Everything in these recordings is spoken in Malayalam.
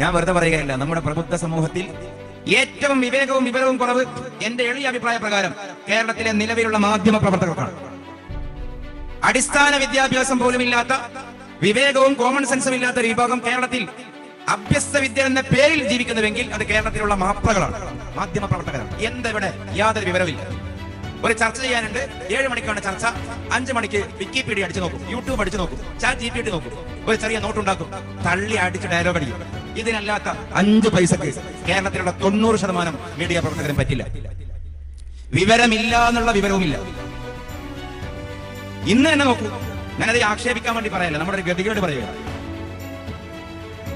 ഞാൻ വെറുതെ പറയുകയല്ല നമ്മുടെ പ്രബുദ്ധ സമൂഹത്തിൽ ഏറ്റവും വിവേകവും വിവരവും കുറവ് എന്റെ എളിയ അഭിപ്രായ പ്രകാരം കേരളത്തിലെ നിലവിലുള്ള മാധ്യമ പ്രവർത്തകർക്കാണ്. അടിസ്ഥാന വിദ്യാഭ്യാസം പോലും ഇല്ലാത്ത വിവേകവും കോമൺ സെൻസും ഇല്ലാത്ത ഒരു വിഭാഗം കേരളത്തിൽ അഭ്യസ്ത വിദ്യ എന്ന പേരിൽ ജീവിക്കുന്നുവെങ്കിൽ അത് കേരളത്തിലുള്ള മാപ്രകളാണ് മാധ്യമ പ്രവർത്തകരാണ്. എന്തവിടെ യാതൊരു വിവരവില്ല ഒരു ചർച്ച ചെയ്യാനുണ്ട് ഏഴ് മണിക്കാണ് ചർച്ച അഞ്ചു മണിക്ക് വിക്കിപീഡിയ അടിച്ചു നോക്കും യൂട്യൂബ് അടിച്ചു നോക്കും ചാറ്റ് ജി പി നോക്കും ഒരു ചെറിയ നോട്ടുണ്ടാക്കും തള്ളി അടിച്ച് ഡയലോഗ് അടിക്കും. ഇതിനല്ലാത്ത അഞ്ച് പൈസക്ക് കേരളത്തിലുള്ള തൊണ്ണൂറ് ശതമാനം മീഡിയ പ്രവർത്തകരും പറ്റില്ല. വിവരമില്ല എന്നുള്ള വിവരവുമില്ല. ഇന്ന് തന്നെ നോക്കൂ. ഞാനത് ആക്ഷേപിക്കാൻ വേണ്ടി പറയല്ല. നമ്മുടെ ഒരു ഗതികേട് പറയുക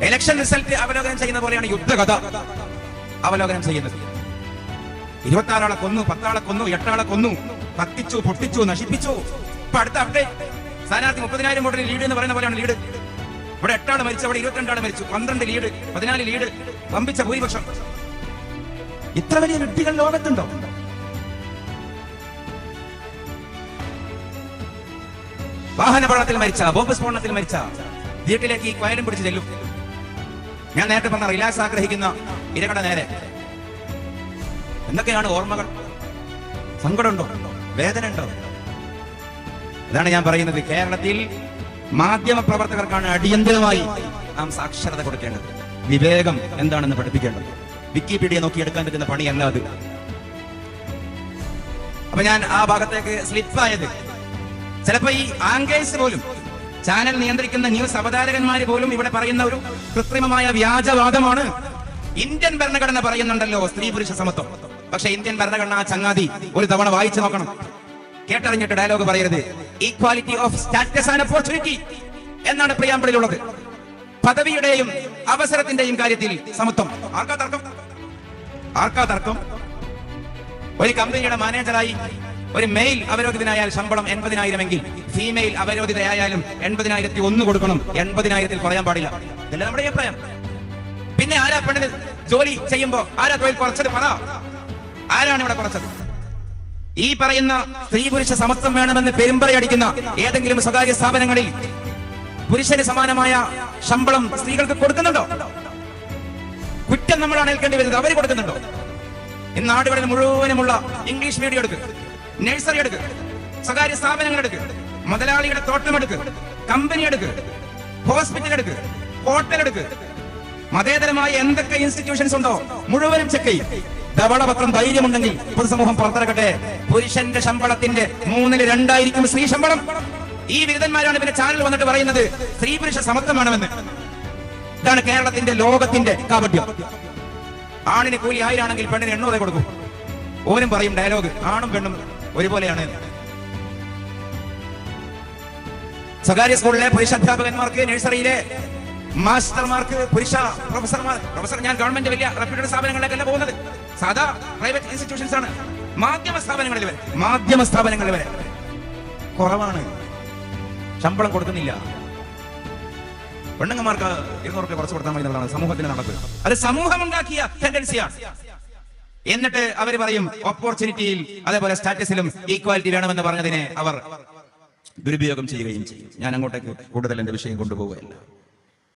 ഇലക്ഷൻ റിസൾട്ട് അവലോകനം ചെയ്യുന്ന പോലെയാണ് യുദ്ധകഥ അവലോകനം ചെയ്യുന്നത്. ഇരുപത്തി ആറാളെ കൊന്നു പത്താളെ കൊന്നു എട്ടാളെ കൊന്നു കത്തിച്ചു പൊട്ടിച്ചു നശിപ്പിച്ചു. ഇപ്പൊ അടുത്ത അപ്ഡേറ്റ് സ്ഥാനാർത്ഥി മുപ്പതിനായിരം വോട്ടിന് ലീഡ് എന്ന് പറയുന്ന പോലെയാണ് ലീഡ് ഇവിടെ എട്ടാണ് മരിച്ചു അവിടെ ഇരുപത്തിരണ്ടാണ് മരിച്ചു. പന്ത്രണ്ട് ലീഡ് പതിനാല് ലീഡ് വമ്പിച്ച ഭൂരിപക്ഷം. ഇത്ര വലിയ വ്യക്തികൾ ലോകത്തുണ്ടോ? വാഹനപകടത്തിൽ മരിച്ച ബോംബ് സ്ഫോടനത്തിൽ മരിച്ച വീട്ടിലേക്ക് ഈ വയലും പിടിച്ച് ചെല്ലും. ഞാൻ നേരത്തെ പറഞ്ഞ റിലാക്സ് ആഗ്രഹിക്കുന്ന ഇരകട നേരെ. എന്തൊക്കെയാണ് ഓർമ്മകൾ? സങ്കടമുണ്ടോ? വേദന ഉണ്ടോ അതാണ് ഞാൻ പറയുന്നത് കേരളത്തിൽ മാധ്യമ പ്രവർത്തകർക്കാണ് അടിയന്തരമായി നാം സാക്ഷരത കൊടുക്കേണ്ടത്. വിവേകം എന്താണെന്ന് പഠിപ്പിക്കേണ്ടത്. വിക്കിപീഡിയ നോക്കി എടുക്കാൻ പറ്റുന്ന പണിയല്ല അത്. അപ്പൊ ഞാൻ ആ ഭാഗത്തേക്ക് സ്ലിപ്പായത് ചിലപ്പോ ഈ ആംഗേഴ്സ് പോലും ചാനൽ നിയന്ത്രിക്കുന്ന ന്യൂസ് അവതാരകന്മാര് പോലും ഇവിടെ പറയുന്ന ഒരു കൃത്രിമമായ വ്യാജവാദമാണ് ഇന്ത്യൻ ഭരണഘടന പറയുന്നുണ്ടല്ലോ സ്ത്രീ പുരുഷ സമത്വം. പക്ഷെ ഇന്ത്യൻ ഭരണഘടന ചങ്ങാതി ഒരു തവണ വായിച്ചു നോക്കണം. കേട്ടറിഞ്ഞിട്ട് ഡയലോഗ് പറയരുത്. Equality of status and opportunity എന്നാണ് പ്രിയാമ്പിളിലുള്ളത്. പദവിയുടെയും അവസരത്തിന്റെയും കാര്യത്തിൽ സമത്വം. ആർക്കാ തർക്കം? ആർക്കാ തർക്കം? ഒരു കമ്പനിയുടെ മാനേജറായി ഒരു മെയിൽ അവരോധിതനായാൽ ശമ്പളം എൺപതിനായിരം എങ്കിൽ ഫീമെയിൽ അവരോധിതയായാലും എൺപതിനായിരത്തി ഒന്ന് കൊടുക്കണം. എൺപതിനായിരത്തിൽ കുറയാൻ പാടില്ല. ഇതല്ല നമ്മുടെ അഭിപ്രായം? പിന്നെ ആരാ പെണ്ണിന് ജോലി ചെയ്യുമ്പോ ആരാ തൊഴിൽ കുറച്ചത്? പറ. ആരാണ് ഇവിടെ കുറച്ചത്? ഈ പറയുന്ന സ്ത്രീ പുരുഷ സമത്വം വേണമെന്ന് പെരുമ്പറയടിക്കുന്ന ഏതെങ്കിലും സ്വകാര്യ സ്ഥാപനങ്ങളിൽ പുരുഷന് സമാനമായ ശമ്പളം സ്ത്രീകൾക്ക് കൊടുക്കുന്നുണ്ടോ? കുറ്റം നമ്മൾ അണേൽക്കേണ്ടി വരുന്നത് അവർ കൊടുക്കുന്നുണ്ടോ? ഇന്ന് നാടുകളിൽ മുഴുവനുമുള്ള ഇംഗ്ലീഷ് മീഡിയം എടുക്ക് നഴ്സറി എടുക്ക് സ്വകാര്യ സ്ഥാപനങ്ങൾ എടുക്ക് മുതലാളിയുടെ തോട്ടം എടുക്ക് കമ്പനി എടുക്ക് ഹോസ്പിറ്റൽ എടുക്ക് ഹോട്ടൽ എടുക്ക്. മതേതരമായ എന്തൊക്കെ ഇൻസ്റ്റിറ്റ്യൂഷൻസ് ഉണ്ടോ? മുഴുവനും ചെക്ക് ചെയ്യും. ധവളപത്രം ധൈര്യമുണ്ടെങ്കിൽ പൊതുസമൂഹം പുറത്തിറക്കട്ടെ? പുരുഷന്റെ ശമ്പളത്തിന്റെ മൂന്നിൽ രണ്ടായിരിക്കും സ്ത്രീ ശമ്പളം. ഈ ബിരുദന്മാരാണ് പിന്നെ ചാനൽ വന്നിട്ട് പറയുന്നത് സ്ത്രീ പുരുഷ സമത്വം വേണമെന്ന് ഇതാണ് കേരളത്തിന്റെ ലോകത്തിന്റെ കാപട്യം. ആണിന് കൂലി ആയിരാണെങ്കിൽ പെണ്ണിന് എണ്ണൂറ് കൊടുക്കും. ഓരും പറയും ഡയലോഗ് ആണും പെണ്ണും ഒരുപോലെയാണ് സ്വകാര്യ സ്കൂളിലെ പുരുഷ അധ്യാപകന്മാർക്ക് നഴ്സറിയിലെ മാസ്റ്റർമാർക്ക് പുരുഷ പ്രൊഫസർമാർ പ്രൊഫസർ ഞാൻ ഗവൺമെന്റ് വലിയ റെപ്യൂട്ടഡ് സ്ഥാപനങ്ങളിലേക്കല്ല പോകുന്നത്. സാധാ പ്രൈവറ്റ് ഇൻസ്റ്റിറ്റ്യൂഷൻസ് ആണ്. മാധ്യമ സ്ഥാപനങ്ങളിൽ വരെ. മാധ്യമ സ്ഥാപനങ്ങളിൽ വരെ. കുറവാണ്. ശമ്പളം കൊടുക്കുന്നില്ല. പെണ്ണുങ്ങമാർക്ക് ഇരുന്നൂറ് രൂപ കുറച്ച് കൊടുത്താൽ മതി എന്നുള്ളതാണ് സമൂഹത്തിന് നടക്കുക അത് സമൂഹം ഉണ്ടാക്കിയ ടെൻഡൻസിയാണ് എന്നിട്ട് അവർ പറയും ഓപ്പർച്യൂണിറ്റിയിൽ അതേപോലെ സ്റ്റാറ്റസിലും ഈക്വാലിറ്റി വേണമെന്ന് പറഞ്ഞതിനെ അവർ ദുരുപയോഗം ചെയ്യുകയും ചെയ്യും. ഞാൻ അങ്ങോട്ടേക്ക് കൂടുതൽ എന്റെ വിഷയം കൊണ്ടുപോവുകയല്ല.